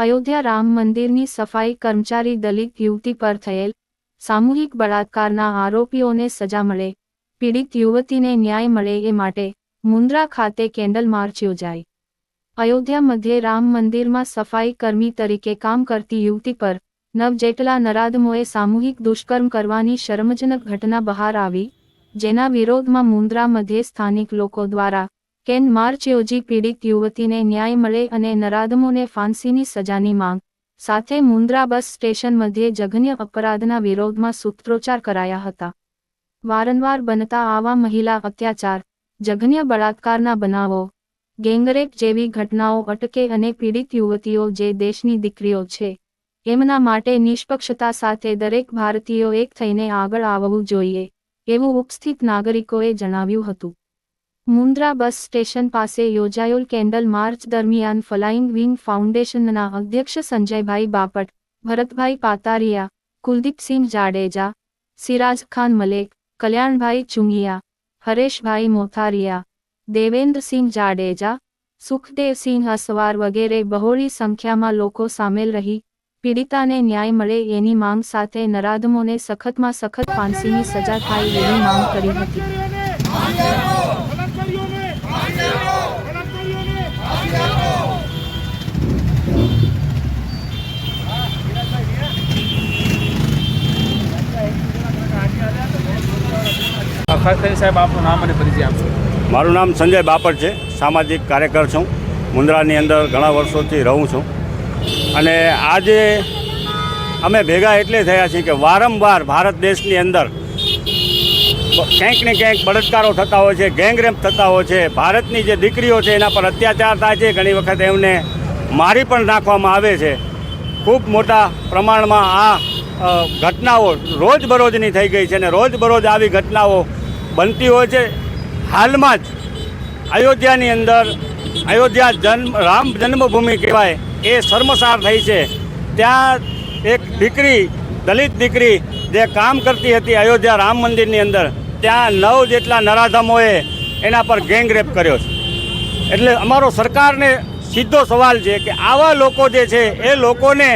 અયોધ્યા રામ મંદિરની સફાઈ કર્મચારી દલિત યુવતી પર થયેલ સામૂહિક બળાત્કારના આરોપીઓને સજા મળે, પીડિત યુવતીને ન્યાય મળે એ માટે મુન્દ્રા ખાતે કેન્ડલ માર્ચ યોજાઈ અયોધ્યા મધ્યે રામ મંદિરમાં સફાઈ કર્મી તરીકે કામ કરતી યુવતી પર નવ જેટલા નરાધમોએ સામૂહિક દુષ્કર્મ કરવાની શરમજનક ઘટના બહાર આવી, જેના વિરોધમાં મુન્દ્રા મધ્યે સ્થાનિક લોકો દ્વારા કેન માર્ચ યોજી પીડિત યુવતીને ન્યાય મળે અને નરાધમોને ફાંસીની સજાની માંગ. સાથે મુન્દ્રા બસ સ્ટેશન મધ્યે જઘન્ય અપરાધના વિરોધમાં સૂત્રોચ્ચાર કરાયા હતા. વારંવાર બનતા આવા મહિલા અત્યાચાર, જઘન્ય બળાત્કારના બનાવો, ગેંગરેપ જેવી ઘટનાઓ અટકે અને પીડિત યુવતીઓ જે દેશની દીકરીઓ છે, એમના માટે નિષ્પક્ષતા સાથે દરેક ભારતીયો એક થઈને આગળ આવવું જોઈએ, એવું ઉપસ્થિત નાગરિકોએ જણાવ્યું હતું. મુન્દ્રા બસ સ્ટેશન પાસે યોજાયેલ કેન્ડલ માર્ચ દરમિયાન ફલાઇંગ વિંગ ફાઉન્ડેશનના અધ્યક્ષ સંજયભાઈ બાપટ ભરતભાઈ પાતારિયા કુલદીપસિંહ જાડેજા સિરાજ ખાન મલેક કલ્યાણભાઈ ચુંગિયા હરેશભાઈ મોથારિયા દેવેન્દ્રસિંહ જાડેજા સુખદેવસિંહ અસવાર વગેરે બહોળી સંખ્યામાં લોકો સામેલ રહી પીડિતાને ન્યાય મળે એની માંગ સાથે નરાધમોને સખતમાં સખત ફાંસીની સજા થાય એવી માંગ કરી હતી કરીને સાહેબ, આપનું નામ અને પરિચય આપશો. મારું નામ સંજય બાપટ છે. સામાજિક કાર્યકર છું. મુન્દ્રાની અંદર ઘણા વર્ષોથી રહું છું. અને આજે અમે ભેગા એટલે થયા છીએ કે વારંવાર ભારત દેશની અંદર ક્યાંક ને ક્યાંક બળાત્કારો થતા હોય છે, ગેંગરેપ થતા હોય છે. ભારતની જે દીકરીઓ છે, એના પર અત્યાચાર થાય છે. ઘણી વખત એમને મારી પણ નાખવામાં આવે છે. ખૂબ મોટા પ્રમાણમાં આ ઘટનાઓ રોજબરોજની થઈ ગઈ છે અને રોજબરોજ આવી ઘટનાઓ બનતી હોય છે. હાલમાં જ અયોધ્યાની અંદર અયોધ્યા જન્મ, રામ જન્મભૂમિ કહેવાય, એ શર્મસાર થઈ છે. ત્યાં એક દીકરી, દલિત દીકરી જે કામ કરતી હતી અયોધ્યા રામ મંદિરની અંદર, ત્યાં નવ જેટલા નરાધમોએ એના પર ગેંગરેપ કર્યો છે. એટલે અમારો સરકારને સીધો સવાલ છે કે આવા લોકો જે છે, એ લોકોને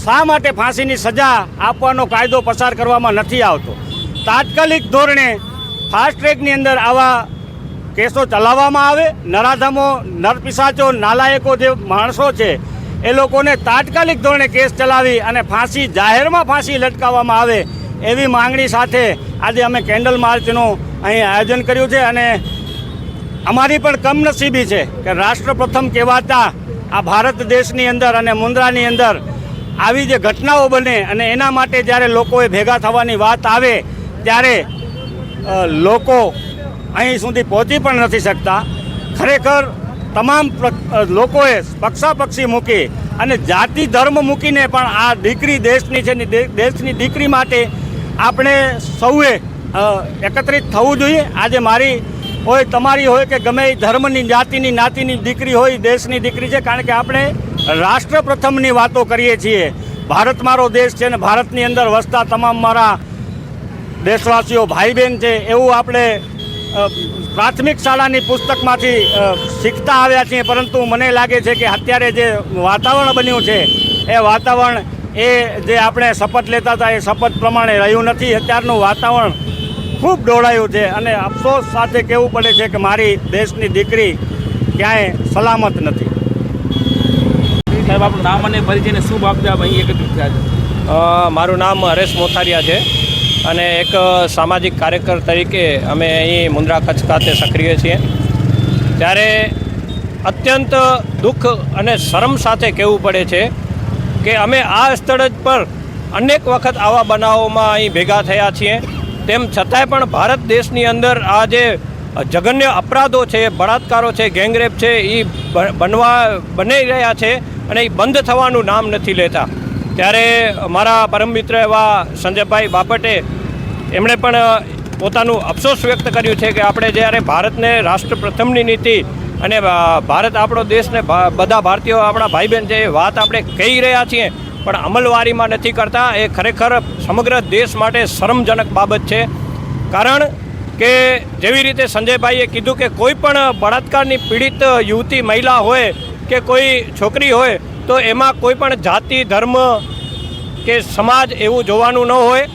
શા માટે ફાંસીની સજા આપવાનો કાયદો પસાર કરવામાં નથી આવતો? તાત્કાલિક ધોરણે ફાસ્ટ ટ્રેકની અંદર આવા કેસો ચલાવવામાં આવે. નરાધમો નરપિસાચો નાલાયકો જે માણસો છે, એ લોકોને તાત્કાલિક ધોરણે કેસ ચલાવી અને ફાંસી, જાહેરમાં ફાંસી લટકાવવામાં આવે એવી માંગણી સાથે આજે અમે કેન્ડલ માર્ચનું અહીં આયોજન કર્યું છે અને અમારી પણ કમનસીબી છે કે રાષ્ટ્ર પ્રથમ કહેવાતા આ ભારત દેશની અંદર અને મુન્દ્રાની અંદર આવી જે ઘટનાઓ બને અને એના માટે જ્યારે લોકોએ ભેગા થવાની વાત આવે, ત્યારે લોકો અહીં સુધી પહોંચી પણ નથી શકતા. ખરેખર તમામ લોકોએ પક્ષાપક્ષી મૂકી અને જાતિ ધર્મ મૂકીને પણ આ દીકરી દેશની છે દેશની દીકરી માટે આપણે સૌએ એકત્રિત થવું જોઈએ. આજે મારી હોય, તમારી હોય કે ગમે એ ધર્મની, જાતિની, નાતિની દીકરી હોય દેશની દીકરી છે, કારણ કે આપણે રાષ્ટ્ર પ્રથમની વાતો કરીએ છીએ. ભારત મારો દેશ છે અને ભારતની અંદર વસતા તમામ મારા દેશવાસીઓ ભાઈ બહેન છે એવું આપણે પ્રાથમિક શાળાની પુસ્તકમાંથી શીખતા આવ્યા છીએ પરંતુ મને લાગે છે કે અત્યારે જે વાતાવરણ બન્યું છે એ વાતાવરણ એ જે આપણે શપથ લેતા હતા એ શપથ પ્રમાણે રહ્યું નથી. અત્યારનું વાતાવરણ ખૂબ ડોળાયું છે અને અફસોસ સાથે કહેવું પડે છે કે મારી દેશની દીકરી ક્યાંય સલામત નથી. સાહેબ આપણું નામ અને પરિચયને શુભ આપદા અહીં એકત્રિત થયા છે? મારું નામ હરેશ મોથારિયા છે. અને એક સામાજિક કાર્યકર તરીકે અમે અહીં મુન્દ્રા કચ્છ ખાતે સક્રિય છીએ. ત્યારે અત્યંત દુઃખ અને શરમ સાથે કહેવું પડે છે કે અમે આ સ્થળ જ પર અનેક વખત આવા બનાવોમાં અહીં ભેગા થયા છીએ. તેમ છતાંય પણ ભારત દેશની અંદર આ જે જઘન્ય અપરાધો છે, બળાત્કારો છે, ગેંગરેપ છે એ બનવા, બની રહ્યા છે અને એ બંધ થવાનું નામ નથી લેતા. ત્યારે મારા પરમ મિત્ર એવા સંજયભાઈ બાપટે એમણે પણ પોતાનું અફસોસ વ્યક્ત કર્યું છે કે આપણે જ્યારે ભારતને રાષ્ટ્ર પ્રથમની નીતિ અને ભારત આપણો દેશને બધા ભારતીયો આપણા ભાઈ બહેન છે એ વાત આપણે કહી રહ્યા છીએ, પણ અમલવારીમાં નથી કરતા. એ ખરેખર સમગ્ર દેશ માટે શરમજનક બાબત છે. કારણ કે જેવી રીતે સંજયભાઈએ કીધું કે કોઈ પણ બળાત્કારની પીડિત યુવતી મહિલા હોય કે કોઈ છોકરી હોય તો એમાં કોઈ પણ જાતિ, ધર્મ કે સમાજ એવું જોવાનું ન હોય.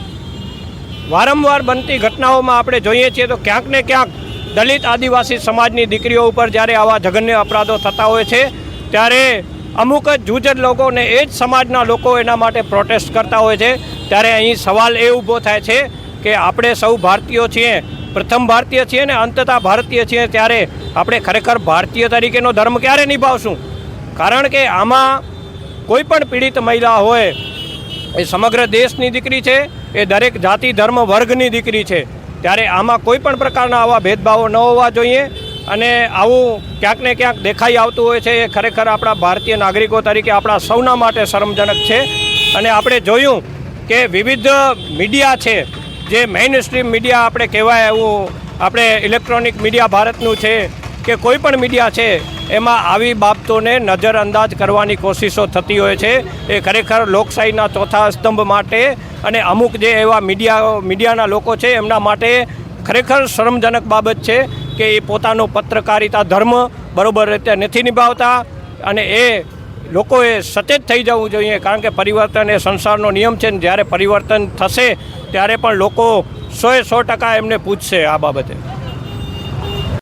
વારંવાર બનતી ઘટનાઓમાં આપણે જોઈએ છીએ તો ક્યાંક ને ક્યાંક દલિત આદિવાસી સમાજની દીકરીઓ ઉપર જ્યારે આવા જઘન્ય અપરાધો થતા હોય છે, ત્યારે અમુક જ જૂજર લોકોને એ જ સમાજના લોકો એના માટે પ્રોટેસ્ટ કરતા હોય છે. ત્યારે અહીં સવાલ એ ઊભો થાય છે કે આપણે સૌ ભારતીયો છીએ, પ્રથમ ભારતીય છીએ ને અંતતા ભારતીય છીએ, ત્યારે આપણે ખરેખર ભારતીય તરીકેનો ધર્મ ક્યારે નિભાવશું? કારણ કે આમાં કોઈ પણ પીડિત મહિલા હોય, એ સમગ્ર દેશની દીકરી છે, એ દરેક જાતિ, ધર્મ, વર્ગની દીકરી છે. ત્યારે આમાં કોઈ પણ પ્રકારના આવા ભેદભાવો ન હોવા જોઈએ અને આવું ક્યાંક ને ક્યાંક દેખાઈ આવતું હોય છે, એ ખરેખર આપણા ભારતીય નાગરિકો તરીકે આપણા સૌના માટે શરમજનક છે. અને આપણે જોયું કે વિવિધ મીડિયા છે, જે મેઇન સ્ટ્રીમ મીડિયા આપણે કહેવાય એવું આપણે ઇલેક્ટ્રોનિક મીડિયા ભારતનું છે કે કોઈ પણ મીડિયા છે, એમાં આવી બાબતોને નજરઅંદાજ કરવાની કોશિશો થતી હોય છે. એ ખરેખર લોકશાહીના ચોથા સ્તંભ માટે અને અમુક જે એવા મીડિયા, મીડિયાના લોકો છે, એમના માટે ખરેખર શરમજનક બાબત છે કે એ પોતાનો પત્રકારિતા ધર્મ બરોબર રીતે નથી નિભાવતા અને એ લોકોએ સચેત થઈ જવું જોઈએ કારણ કે પરિવર્તન એ સંસારનો નિયમ છે ને જ્યારે પરિવર્તન થશે ત્યારે પણ લોકો સોએ સો ટકા એમને પૂછશે આ બાબતે.